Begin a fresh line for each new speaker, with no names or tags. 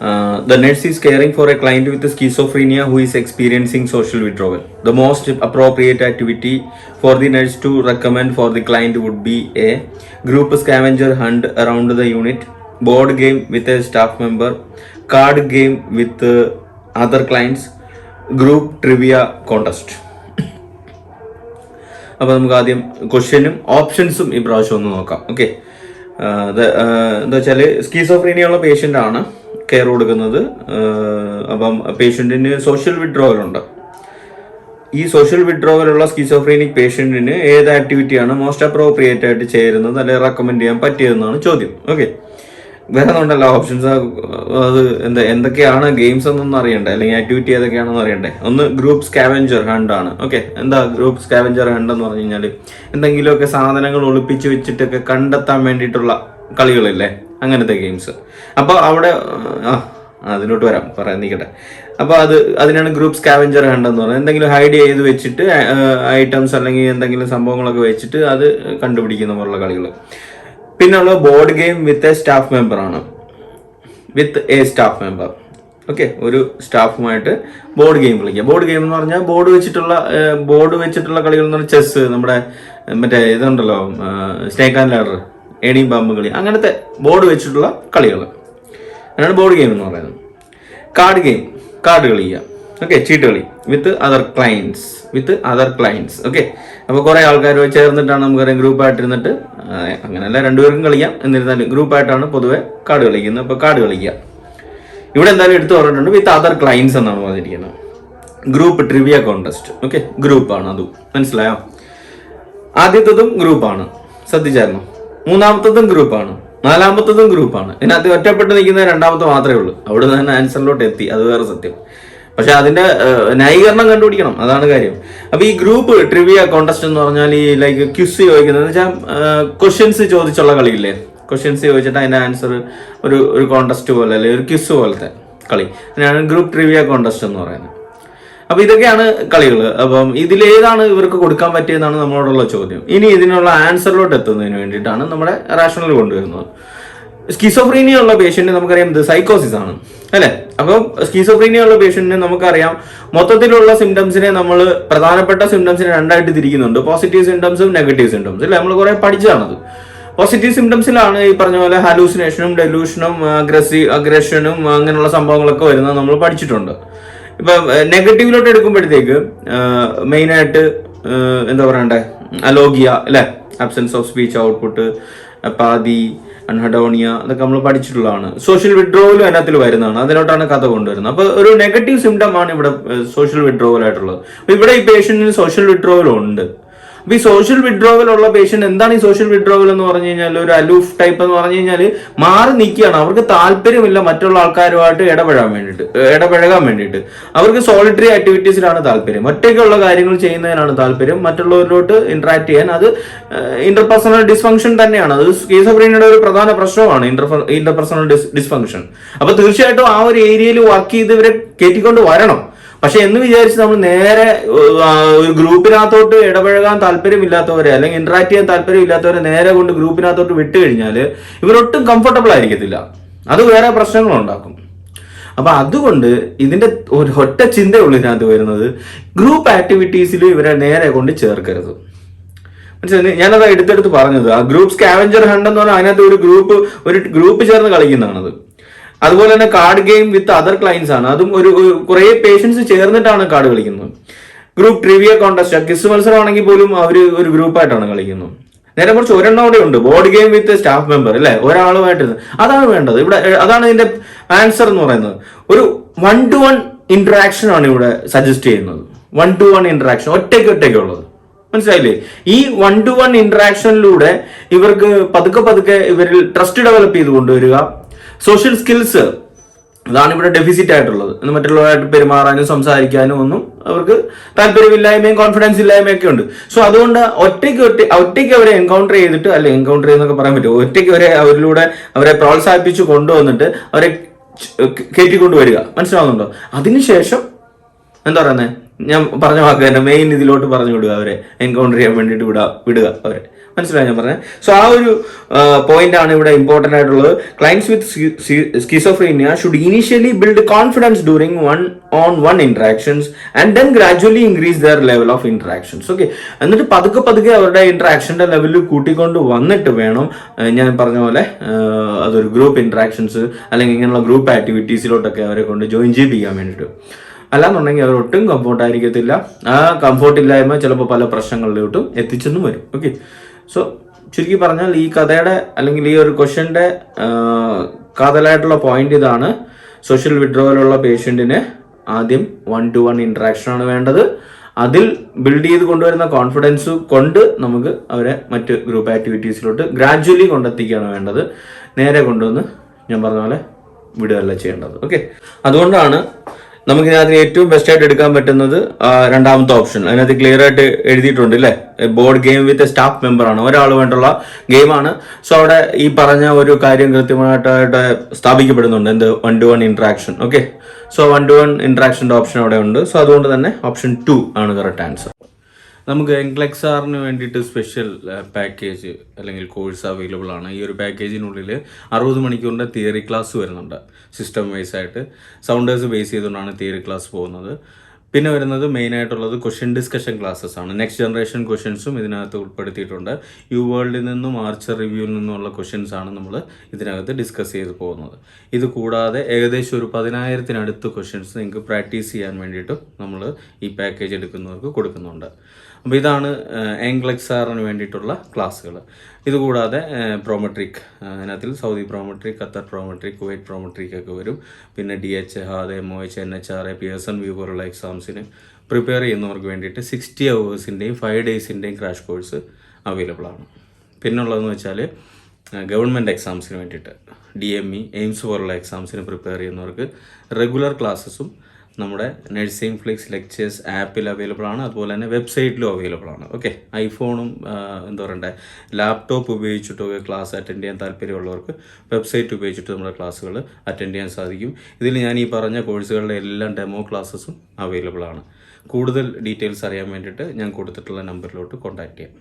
Uh, the nurse is caring for a client with schizophrenia who is experiencing social withdrawal. The most appropriate activity for the nurse to recommend for the client would be a group scavenger hunt around the unit, board game with a staff member, card game with uh, other clients, group trivia contest. അപ്പോൾ നമുക്ക് ആദ്യം ക്വസ്റ്റ്യനും ഓപ്ഷൻസും ഈ പ്രാവശ്യം ഒന്ന് നോക്കാം okay എന്താ വെച്ചാൽ സ്കീസോഫ്രീനിയ ഉള്ള പേഷ്യന്റ് ആണ് കെയർ കൊടുക്കുന്നത് അപ്പം പേഷ്യന്റിന് സോഷ്യൽ വിഡ്രോവൽ ഉണ്ട്. ഈ സോഷ്യൽ വിഡ്രോവൽ ഉള്ള സ്കിസോഫ്രീനിക് പേഷ്യന്റിന് ഏത് ആക്ടിവിറ്റിയാണ് മോസ്റ്റ് അപ്രോപ്രിയേറ്റ് ആയിട്ട് ചേരുന്നത് അല്ലെങ്കിൽ റെക്കമെൻഡ് ചെയ്യാൻ പറ്റിയതെന്നാണ് ചോദ്യം. ഓക്കെ വേറെ ഉണ്ടല്ലോ ഓപ്ഷൻസ് അത് എന്താ എന്തൊക്കെയാണ് ഗെയിംസ് എന്നൊന്നും അറിയണ്ടേ? അല്ലെങ്കിൽ ആക്ടിവിറ്റി ഏതൊക്കെയാണെന്ന് അറിയണ്ടേ? ഒന്ന് ഗ്രൂപ്പ് സ്കാവഞ്ചർ ഹണ്ട് ആണ്. ഓക്കെ എന്താ ഗ്രൂപ്പ് സ്കാവഞ്ചർ ഹണ്ട് എന്ന് പറഞ്ഞു കഴിഞ്ഞാൽ എന്തെങ്കിലുമൊക്കെ സാധനങ്ങൾ ഒളിപ്പിച്ച് വെച്ചിട്ടൊക്കെ കണ്ടെത്താൻ വേണ്ടിയിട്ടുള്ള കളികളില്ലേ? അങ്ങനത്തെ ഗെയിംസ് അപ്പോൾ അവിടെ അതിലോട്ട് വരാം. പറയാൻ നിൽക്കട്ടെ അപ്പോൾ അത് അതിനാണ് ഗ്രൂപ്പ് സ്കാവഞ്ചർ ഹണ്ട് എന്ന് എന്തെങ്കിലും ഹൈഡ് ചെയ്ത് വെച്ചിട്ട് ഐറ്റംസ് അല്ലെങ്കിൽ എന്തെങ്കിലും സംഭവങ്ങളൊക്കെ വെച്ചിട്ട് അത് കണ്ടുപിടിക്കുന്ന പോലുള്ള കളികൾ പിന്നുള്ള board game with a staff member ആണ്. With a staff member okay ഒരു സ്റ്റാഫുമായിട്ട് ബോർഡ് ഗെയിം കളിക്കുക ബോർഡ് ഗെയിം എന്ന് പറഞ്ഞാൽ ബോർഡ് വെച്ചിട്ടുള്ള ബോർഡ് വെച്ചിട്ടുള്ള കളികൾ എന്ന് പറഞ്ഞാൽ ചെസ് നമ്മുടെ മറ്റേ ഇതുണ്ടല്ലോ സ്നേക്ക് ആൻഡ് ലാഡർ ഏണിയും പാമ്പ് കളി അങ്ങനത്തെ ബോർഡ് വെച്ചിട്ടുള്ള കളികൾ. അതിനാണ് ബോർഡ് ഗെയിം എന്ന് പറയുന്നത്. കാർഡ് ഗെയിം കാർഡ് കളിക്കുക ഓക്കെ ചീട്ട് കളി with other clients with other clients okay അപ്പോൾ കുറേ ആൾക്കാർ ചേർന്നിട്ടാണ് നമുക്കറിയാം ഗ്രൂപ്പായിട്ടിരുന്നിട്ട് അങ്ങനെയല്ല രണ്ടുപേർക്കും കളിക്കാം എന്നിരുന്നാലും ഗ്രൂപ്പായിട്ടാണ് പൊതുവെ കാർഡ് കളിക്കുന്നത്. അപ്പോൾ കാർഡ് കളിക്കുക ഇവിടെ എന്തായാലും എടുത്തു പറഞ്ഞിട്ടുണ്ട് വിത്ത് അതർ ക്ലയൻസ് എന്നാണ് പറഞ്ഞിരിക്കുന്നത്. ഗ്രൂപ്പ് ട്രിവിയ കോൺടെസ്റ്റ് ഓക്കെ ഗ്രൂപ്പാണ് അതും. മനസ്സിലായോ? ആദ്യത്തതും ഗ്രൂപ്പാണ് ശ്രദ്ധിച്ചായിരുന്നു? മൂന്നാമത്തതും ഗ്രൂപ്പാണ്. നാലാമത്തതും ഗ്രൂപ്പാണ്. ഇതിനകത്ത് ഒറ്റപ്പെട്ട് നിൽക്കുന്ന രണ്ടാമത്തെ മാത്രമേ ഉള്ളൂ. അവിടെ തന്നെ ആൻസറിലോട്ട് എത്തി. അത് വേറെ സത്യം. പക്ഷെ അതിന്റെ ന്യായീകരണം കണ്ടുപിടിക്കണം. അതാണ് കാര്യം. അപ്പൊ ഈ ഗ്രൂപ്പ് ട്രിവിയ കോണ്ടസ്റ്റ് എന്ന് പറഞ്ഞാൽ ഈ ലൈക്ക് ക്യുസ് ചോദിക്കുന്നത് വെച്ചാൽ ക്വസ്റ്റ്യൻസ് ചോദിച്ചുള്ള കളിയില്ലേ? ക്വസ്റ്റ്യൻസ് ചോദിച്ചിട്ട് അതിന്റെ ആൻസർ ഒരു ഒരു കോണ്ടസ്റ്റ് പോലെ അല്ലെങ്കിൽ ഒരു ക്യുസ് പോലത്തെ കളി. അതിനാണ് ഗ്രൂപ്പ് ട്രിവിയ കോണ്ടസ്റ്റ് എന്ന് പറയുന്നത്. അപ്പൊ ഇതൊക്കെയാണ് കളികൾ അപ്പം ഇതിലേതാണ് ഇവർക്ക് കൊടുക്കാൻ പറ്റിയതെന്നാണ് നമ്മളോടുള്ള ചോദ്യം. ഇനി ഇതിനുള്ള ആൻസറിലോട്ട് എത്തുന്നതിന് വേണ്ടിയിട്ടാണ് നമ്മുടെ റാഷണൽ കൊണ്ടുവരുന്നത്. സ്കിസോഫ്രീനിയ ഉള്ള പേഷ്യന്റ് നമുക്കറിയാം ഇത് സൈക്കോസിസ് ആണ്. അല്ലെ? അപ്പം സ്കിസോഫ്രീനിയ ഉള്ള പേഷ്യന്റിനെ നമുക്കറിയാം മൊത്തത്തിലുള്ള സിംറ്റംസിനെ നമ്മൾ പ്രധാനപ്പെട്ട സിംറ്റംസിനെ രണ്ടായിട്ട് തിരിക്കുന്നുണ്ട്. പോസിറ്റീവ് സിംറ്റംസും നെഗറ്റീവ് സിംറ്റംസ് അല്ലെ? നമ്മൾ കുറെ പഠിച്ചതാണത്. പോസിറ്റീവ് സിംറ്റംസിലാണ് ഈ പറഞ്ഞ പോലെ ഹാലൂസിനേഷനും ഡെലൂഷനും അഗ്രസീവ് അഗ്രഷനും അങ്ങനെയുള്ള സംഭവങ്ങളൊക്കെ വരുന്നത് നമ്മൾ പഠിച്ചിട്ടുണ്ട്. ഇപ്പൊ നെഗറ്റീവിലോട്ട് എടുക്കുമ്പോഴത്തേക്ക് മെയിൻ ആയിട്ട് എന്താ പറയണ്ടേ? അലോഗിയ അല്ലെ? അബ്സെൻസ് ഓഫ് സ്പീച്ച് ഔട്ട്പുട്ട് പാതി അൺഹഡോണിയ അതൊക്കെ നമ്മൾ പഠിച്ചിട്ടുള്ളതാണ്. സോഷ്യൽ വിഡ്രോവലും അതിനകത്തിൽ വരുന്നതാണ്. അതിലോട്ടാണ് കഥ കൊണ്ടുവരുന്നത്. അപ്പൊ ഒരു നെഗറ്റീവ് സിംറ്റം ആണ് ഇവിടെ സോഷ്യൽ വിഡ്രോവൽ ആയിട്ടുള്ളത്. ഇവിടെ ഈ പേഷ്യന്റിന് സോഷ്യൽ വിഡ്രോവൽ ഉണ്ട്. അപ്പൊ ഈ സോഷ്യൽ വിഡ്രോവൽ ഉള്ള പേഷ്യന്റ് എന്താണ് ഈ സോഷ്യൽ വിഡ്രോവൽ എന്ന് പറഞ്ഞു കഴിഞ്ഞാൽ ഒരു അലൂഫ് ടൈപ്പ് എന്ന് പറഞ്ഞു കഴിഞ്ഞാൽ മാറി നിൽക്കുകയാണ്. അവർക്ക് താല്പര്യമില്ല മറ്റുള്ള ആൾക്കാരുമായിട്ട് ഇടപെടാൻ വേണ്ടിയിട്ട് ഇടപഴകാൻ വേണ്ടിയിട്ട്. അവർക്ക് സോളിറ്ററി ആക്ടിവിറ്റീസിലാണ് താല്പര്യം. ഒറ്റയ്ക്കുള്ള കാര്യങ്ങൾ ചെയ്യുന്നതിനാണ് താല്പര്യം. മറ്റുള്ളവരിലോട്ട് ഇന്ററാക്ട് ചെയ്യാൻ അത് ഇന്റർപേഴ്സണൽ ഡിസ്ഫങ്ഷൻ തന്നെയാണ്. അത് സ്കീസോഫ്രീനിയുടെ ഒരു പ്രധാന പ്രശ്നമാണ് ഇന്റർ ഇന്റർപേഴ്സണൽ ഡിസ്ഫങ്ഷൻ അപ്പൊ തീർച്ചയായിട്ടും ആ ഒരു ഏരിയയിൽ വർക്ക് ചെയ്ത് ഇവരെ കയറ്റിക്കൊണ്ട് വരണം. പക്ഷെ എന്ന് വിചാരിച്ച് നമ്മൾ നേരെ ഒരു ഗ്രൂപ്പിനകത്തോട്ട് ഇടപഴകാൻ താല്പര്യമില്ലാത്തവരെ അല്ലെങ്കിൽ ഇന്ററാക്ട് ചെയ്യാൻ താല്പര്യമില്ലാത്തവരെ നേരെ കൊണ്ട് ഗ്രൂപ്പിനകത്തോട്ട് വിട്ട് കഴിഞ്ഞാൽ ഇവരൊട്ടും കംഫർട്ടബിൾ ആയിരിക്കത്തില്ല. അത് വേറെ പ്രശ്നങ്ങൾ ഉണ്ടാക്കും അപ്പൊ അതുകൊണ്ട് ഇതിന്റെ ഒരു ഒറ്റ ചിന്തയുള്ളൂ ഇതിനകത്ത് വരുന്നത്. ഗ്രൂപ്പ് ആക്ടിവിറ്റീസിൽ ഇവരെ നേരെ കൊണ്ട് ചേർക്കരുത്. മനസ്സിലായി? ഞാനത് എടുത്തെടുത്ത് പറഞ്ഞത്. ആ ഗ്രൂപ്പ് സ്കാവഞ്ചർ ഹണ്ട് എന്ന് പറഞ്ഞാൽ അതിനകത്ത് ഒരു ഗ്രൂപ്പ് ഒരു ഗ്രൂപ്പ് ചേർന്ന് കളിക്കുന്നതാണത്. അതുപോലെ തന്നെ card game with other clients ആണ്. അതും ഒരു കുറേ പേഷ്യൻസ് ചേർന്നിട്ടാണ് കാർഡ് കളിക്കുന്നത്. ഗ്രൂപ്പ് ട്രിവിയ കോൺടെസ്റ്റ് കിസ് മത്സരമാണെങ്കിൽ പോലും അവർ ഒരു ഗ്രൂപ്പായിട്ടാണ് കളിക്കുന്നത്. നേരെ കുറച്ച് ഒരെണ്ണം കൂടെ ഉണ്ട്. Board game with staff member അല്ലെ? ഒരാളുമായിട്ട് അതാണ് വേണ്ടത്. ഇവിടെ അതാണ് ഇതിന്റെ ആൻസർ എന്ന് പറയുന്നത്. ഒരു വൺ ടു വൺ ഇന്ററാക്ഷൻ ആണ് ഇവിടെ സജസ്റ്റ് ചെയ്യുന്നത്. വൺ ടു വൺ ഇന്ററാക്ഷൻ ഒറ്റയ്ക്ക് ഒറ്റയ്ക്ക് ഉള്ളത്. മനസ്സിലായില്ലേ? ഈ വൺ ടു വൺ ഇന്ററാക്ഷനിലൂടെ ഇവർക്ക് പതുക്കെ പതുക്കെ ഇവരിൽ ട്രസ്റ്റ് ഡെവലപ്പ് ചെയ്ത് കൊണ്ടുവരിക. സോഷ്യൽ സ്കിൽസ് അതാണ് ഇവിടെ ഡെഫിസിറ്റ് ആയിട്ടുള്ളത്. എന്ന് മറ്റുള്ളവരായിട്ട് പെരുമാറാനും സംസാരിക്കാനും ഒന്നും അവർക്ക് താല്പര്യമില്ലായ്മയും കോൺഫിഡൻസ് ഇല്ലായ്മയും ഒക്കെ ഉണ്ട്. സോ അതുകൊണ്ട് ഒറ്റയ്ക്ക് ഒറ്റ ഒറ്റയ്ക്ക് അവരെ എൻകൗണ്ടർ ചെയ്തിട്ട് അല്ലെ എൻകൗണ്ടർ ചെയ്യുന്നൊക്കെ പറയാൻ പറ്റുമോ ഒറ്റയ്ക്ക് അവരെ അവരിലൂടെ അവരെ പ്രോത്സാഹിപ്പിച്ച് കൊണ്ടുവന്നിട്ട് അവരെ കയറ്റിക്കൊണ്ട് വരിക മനസ്സിലാവുന്നുണ്ടോ? അതിനുശേഷം എന്താ പറയുന്നത് ഞാൻ പറഞ്ഞ വാക്ക് തന്നെ മെയിൻ ഇതിലോട്ട് പറഞ്ഞു വിടുക അവരെ. എൻകൗണ്ടർ ചെയ്യാൻ വേണ്ടിയിട്ട് വിടുക വിടുക അവരെ. മനസ്സിലായി ഞാൻ പറഞ്ഞത്? സോ ആ ഒരു പോയിന്റ് ആണ് ഇവിടെ ഇമ്പോർട്ടന്റ് ആയിട്ടുള്ളത്. Clients with schizophrenia should initially build confidence during one on one interactions and then gradually increase their level of interactions okay എന്നിട്ട് പതുക്കെ പതുക്കെ അവരുടെ ഇന്ററാക്ഷന്റെ ലെവലിൽ കൂട്ടിക്കൊണ്ട് വന്നിട്ട് വേണം ഞാൻ പറഞ്ഞ പോലെ അതൊരു ഗ്രൂപ്പ് ഇന്ററാക്ഷൻസ് അല്ലെങ്കിൽ ഇങ്ങനെയുള്ള ഗ്രൂപ്പ് ആക്ടിവിറ്റീസിലോട്ടൊക്കെ അവരെ കൊണ്ട് ജോയിൻ ചെയ്യിപ്പിക്കാൻ വേണ്ടിയിട്ട്. അല്ലാന്നുണ്ടെങ്കിൽ അവർ ഒട്ടും കംഫോർട്ട് ആയിരിക്കത്തില്ല. ആ കംഫോർട്ട് ഇല്ലായ്മ ചിലപ്പോൾ പല പ്രശ്നങ്ങളിലോട്ടും എത്തിച്ചെന്നും വരും. ഓക്കെ സോ ചുരുക്കി പറഞ്ഞാൽ ഈ കഥയുടെ അല്ലെങ്കിൽ ഈ ഒരു ക്വസ്റ്റ്യന്റെ കാതലായിട്ടുള്ള പോയിന്റ് ഇതാണ് സോഷ്യൽ വിഡ്രോവലുള്ള പേഷ്യന്റിന് ആദ്യം വൺ ടു വൺ ഇൻട്രാക്ഷൻ ആണ് വേണ്ടത്. അതിൽ ബിൽഡ് ചെയ്ത് കൊണ്ടുവരുന്ന കോൺഫിഡൻസ് കൊണ്ട് നമുക്ക് അവരെ മറ്റ് ഗ്രൂപ്പ് ആക്ടിവിറ്റീസിലോട്ട് ഗ്രാജ്വലി കൊണ്ടെത്തിക്കുകയാണ് വേണ്ടത്. നേരെ കൊണ്ടുവന്ന് ഞാൻ പറഞ്ഞ പോലെ വിടുകയല്ല ചെയ്യേണ്ടത്. ഓക്കെ അതുകൊണ്ടാണ് നമുക്ക് ഇതിനകത്ത് ഏറ്റവും ബെസ്റ്റ് ആയിട്ട് എടുക്കാൻ പറ്റുന്നത് രണ്ടാമത്തെ ഓപ്ഷൻ അതിനകത്ത് ക്ലിയർ ആയിട്ട് എഴുതിയിട്ടുണ്ട് അല്ലേ board game with staff member ആണ്. ഒരാൾ വേണ്ടുള്ള ഗെയിമാണ് സോ അവിടെ ഈ പറഞ്ഞ ഒരു കാര്യം കൃത്യമായിട്ടായിട്ട് സ്ഥാപിക്കപ്പെടുന്നുണ്ട്. എന്ത്? One to one interaction okay so one to one ഇന്ററാക്ഷന്റെ option അവിടെ ഉണ്ട്. സോ അതുകൊണ്ട് തന്നെ ഓപ്ഷൻ ടു ആണ് കറക്റ്റ് ആൻസർ നമുക്ക് എൻക്ലെക്സ് ആറിന് വേണ്ടിയിട്ട് സ്പെഷ്യൽ പാക്കേജ് അല്ലെങ്കിൽ കോഴ്സ് അവൈലബിൾ ആണ്. ഈ ഒരു പാക്കേജിനുള്ളിൽ അറുപത് മണിക്കൂറിന്റെ തിയറി ക്ലാസ് വരുന്നുണ്ട്. സിസ്റ്റം വൈസ് ആയിട്ട്. സൗണ്ടേഴ്സ് ബേസ് ചെയ്തുകൊണ്ടാണ് തിയറി ക്ലാസ് പോകുന്നത്. പിന്നെ വരുന്നത് മെയിൻ ആയിട്ടുള്ളത് ക്വസ്റ്റ്യൻ ഡിസ്കഷൻ ക്ലാസ്സസ് ആണ്. നെക്സ്റ്റ് ജനറേഷൻ ക്വസ്റ്റ്യൻസും ഇതിനകത്ത് ഉൾപ്പെടുത്തിയിട്ടുണ്ട്. യു വേൾഡിൽ നിന്നും ആർച്ചർ റിവ്യൂവിൽ നിന്നുമുള്ള ക്വസ്റ്റ്യൻസ് ആണ് നമ്മൾ ഇതിനകത്ത് ഡിസ്കസ് ചെയ്ത് പോകുന്നത്. ഇത് കൂടാതെ ഏകദേശം ഒരു പതിനായിരത്തിനടുത്ത് ക്വസ്റ്റ്യൻസ് നിങ്ങൾക്ക് പ്രാക്ടീസ് ചെയ്യാൻ വേണ്ടിയിട്ടും നമ്മൾ ഈ പാക്കേജ് എടുക്കുന്നവർക്ക് കൊടുക്കുന്നുണ്ട്. അപ്പോൾ ഇതാണ് ആംഗ്ലക്സാറിന് വേണ്ടിയിട്ടുള്ള ക്ലാസ്സുകൾ ഇതുകൂടാതെ Prometric അതിനകത്തിൽ Saudi Prometric Qatar Prometric Kuwait Prometric ഒക്കെ വരും. പിന്നെ D H HAAD M O H N H R A Pearson പോലുള്ള എക്സാംസിന് പ്രിപ്പയർ ചെയ്യുന്നവർക്ക് വേണ്ടിയിട്ട് സിക്സ്റ്റി അവേഴ്സിന്റെയും ഫൈവ് ഡേയ്സിന്റെയും ക്രാഷ് കോഴ്സ് അവൈലബിൾ ആണ്. പിന്നുള്ളതെന്ന് വെച്ചാൽ ഗവൺമെന്റ് എക്സാംസിന് വേണ്ടിയിട്ട് ഡി എം ഇ എയിംസ് പോലുള്ള എക്സാംസിന് പ്രിപ്പയർ ചെയ്യുന്നവർക്ക് റെഗുലർ ക്ലാസ്സസും നമ്മുടെ നഴ്സിംഗ് ഫ്ലിക്സ് ലെക്ചേഴ്സ് ആപ്പിൽ അവൈലബിൾ ആണ്. അതുപോലെ തന്നെ വെബ്സൈറ്റിലും അവൈലബിൾ ആണ്. ഓക്കെ ഐഫോണും എന്താ പറയണ്ടേ ലാപ്ടോപ്പ് ഉപയോഗിച്ചിട്ടൊക്കെ ക്ലാസ് അറ്റൻഡ് ചെയ്യാൻ താല്പര്യമുള്ളവർക്ക് വെബ്സൈറ്റ് ഉപയോഗിച്ചിട്ട് നമ്മുടെ ക്ലാസ്സുകൾ അറ്റൻഡ് ചെയ്യാൻ സാധിക്കും. ഇതിൽ ഞാൻ ഈ പറഞ്ഞ കോഴ്സുകളുടെ എല്ലാം ഡെമോ ക്ലാസ്സസും അവൈലബിൾ ആണ്. കൂടുതൽ ഡീറ്റെയിൽസ് അറിയാൻ വേണ്ടിയിട്ട് ഞാൻ കൊടുത്തിട്ടുള്ള നമ്പറിലോട്ട് കോൺടാക്ട് ചെയ്യാം.